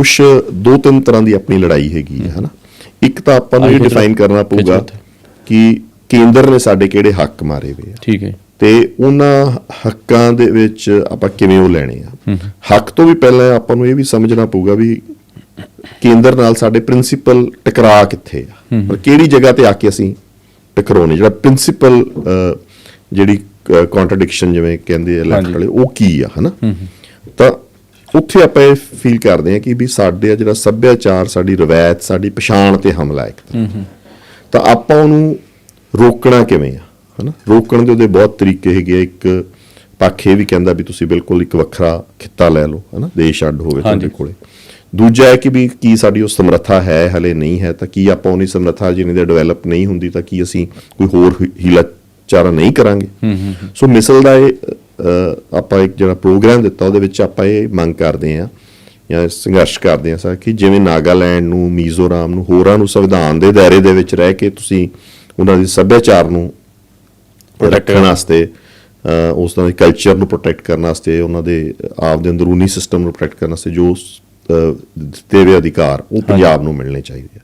ਕੁਝ ਦੋ ਤਿੰਨ ਤਰ੍ਹਾਂ ਦੀ ਆਪਣੀ ਲੜਾਈ ਹੈਗੀ ਹੈ ਹਨਾ? ਇੱਕ ਤਾਂ ਆਪਾਂ ਨੂੰ ਇਹ ਡਿਫਾਈਨ ਕਰਨਾ ਪਊਗਾ ਕਿ ਕੇਂਦਰ ਨੇ ਸਾਡੇ ਕਿਹੜੇ ਹੱਕ ਮਾਰੇ ਹੋਏ ਆ। ਠੀਕ ਹੈ। ਤੇ ਉਹਨਾਂ ਹੱਕਾਂ ਦੇ ਵਿੱਚ ਆਪਾਂ ਕਿਵੇਂ ਉਹ ਲੈਣੇ ਆ। ਹੱਕ ਤੋਂ ਵੀ ਪਹਿਲਾਂ ਆਪਾਂ ਨੂੰ ਇਹ ਵੀ ਸਮਝਣਾ ਪਊਗਾ ਵੀ ਕੇਂਦਰ ਨਾਲ ਸਾਡੇ ਪ੍ਰਿੰਸੀਪਲ ਟਕਰਾਅ ਕਿੱਥੇ ਆ। ਔਰ ਕਿਹੜੀ ਜਗ੍ਹਾ ਤੇ ਆ ਕੇ ਅਸੀਂ ਟਕਰਾਉਣੇ ਜਿਹੜਾ ਪ੍ਰਿੰਸੀਪਲ ਜਿਹੜੀ ਕੰਟਰਡਿਕਸ਼ਨ ਜਿਵੇਂ ਕਹਿੰਦੇ ਆ ਹਾਂਜੀ। ਵਾਲੇ ਉਹ ਕੀ ਆ ਹਨਾ? ਤਾਂ ਉੱਥੇ ਆਪਾਂ ਇਹ ਫੀਲ ਕਰਦੇ ਆ ਕਿ ਵੀ ਸਾਡੇ ਜਿਹੜਾ ਸੱਭਿਆਚਾਰ ਸਾਡੀ ਰਵਾਇਤ ਸਾਡੀ ਪਛਾਣ ਤੇ ਹਮਲਾ ਹੈ ਇੱਕ ਤਰ੍ਹਾਂ। ਤਾਂ ਆਪਾਂ ਉਹਨੂੰ ਰੋਕਣਾ ਕਿਵੇਂ ਆ? ਹਨਾ? ਰੋਕਣ ਦੇ ਉਹਦੇ ਬਹੁਤ ਤਰੀਕੇ ਹੈਗੇ ਆ। ਇੱਕ ਪੱਖ ਇਹ ਵੀ ਕਹਿੰਦਾ ਵੀ ਤੁਸੀਂ ਬਿਲਕੁਲ ਇੱਕ ਵੱਖਰਾ ਖਿੱਤਾ ਲੈ ਲਓ ਹਨਾ? ਦੇਸ਼ ਅੱਡ ਹੋਵੇ ਤੁਹਾਡੇ। ਕੋਲੇ। ਦੂਜਾ ਹੈ ਕਿ ਵੀ ਕੀ ਸਾਡੀ ਉਹ ਸਮਰੱਥਾ ਹੈ ਹਲੇ ਨਹੀਂ ਹੈ ਤਾਂ ਕੀ ਆਪਾਂ ਉਹਨੀ ਸਮਰੱਥਾ ਜਿਹਨੇ ਦੇ ਡਿਵੈਲਪ ਨਹੀਂ ਹੁੰਦੀ ਤਾਂ ਕੀ ਅਸੀਂ ਕੋਈ ਹੋਰ ਹੀ- ਹੀਲਾ ਚਾਰਾ ਨਹੀਂ ਕਰਾਂਗੇ? ਸੋ ਮਿਸਲ ਦਾ ਇਹ ਆਪਾਂ ਇੱਕ ਜਿਹੜਾ ਪ੍ਰੋਗਰਾਮ ਦਿੱਤਾ ਉਹਦੇ ਵਿੱਚ ਆਪਾਂ ਇਹ ਮੰਗ ਕਰਦੇ ਆ ਜਾਂ ਸੰਘਰਸ਼ ਕਰਦੇ ਆ ਸਰ ਕਿ ਜਿਵੇਂ ਨਾਗਾਲੈਂਡ ਨੂੰ ਮੀਜ਼ੋਰਾਮ ਨੂੰ ਹੋਰਾਂ ਨੂੰ ਸੰਵਿਧਾਨ ਦੇ ਦਾਇਰੇ ਦੇ ਵਿੱਚ ਰਹਿ ਕੇ ਤੁਸੀਂ ਉਹਨਾਂ ਦੀ ਸੱਭਿਆਚਾਰ ਨੂੰ ਰੱਖਣ ਵਾਸਤੇ ਅ, ਉਸ ਦਾ ਕਲਚਰ ਨੂੰ ਪ੍ਰੋਟੈਕਟ ਕਰਨ ਵਾਸਤੇ ਉਹਨਾਂ ਦੇ ਆਪ ਦੇ ਅੰਦਰੂਨੀ ਸਿਸਟਮ ਨੂੰ ਪ੍ਰੋਟੈਕਟ ਕਰਨ ਵਾਸਤੇ ਜੋ ਦਿੱਤੇ ਹੋਏ ਅਧਿਕਾਰ ਉਹ ਪੰਜਾਬ ਨੂੰ ਮਿਲਣੇ ਚਾਹੀਦੇ ਆ।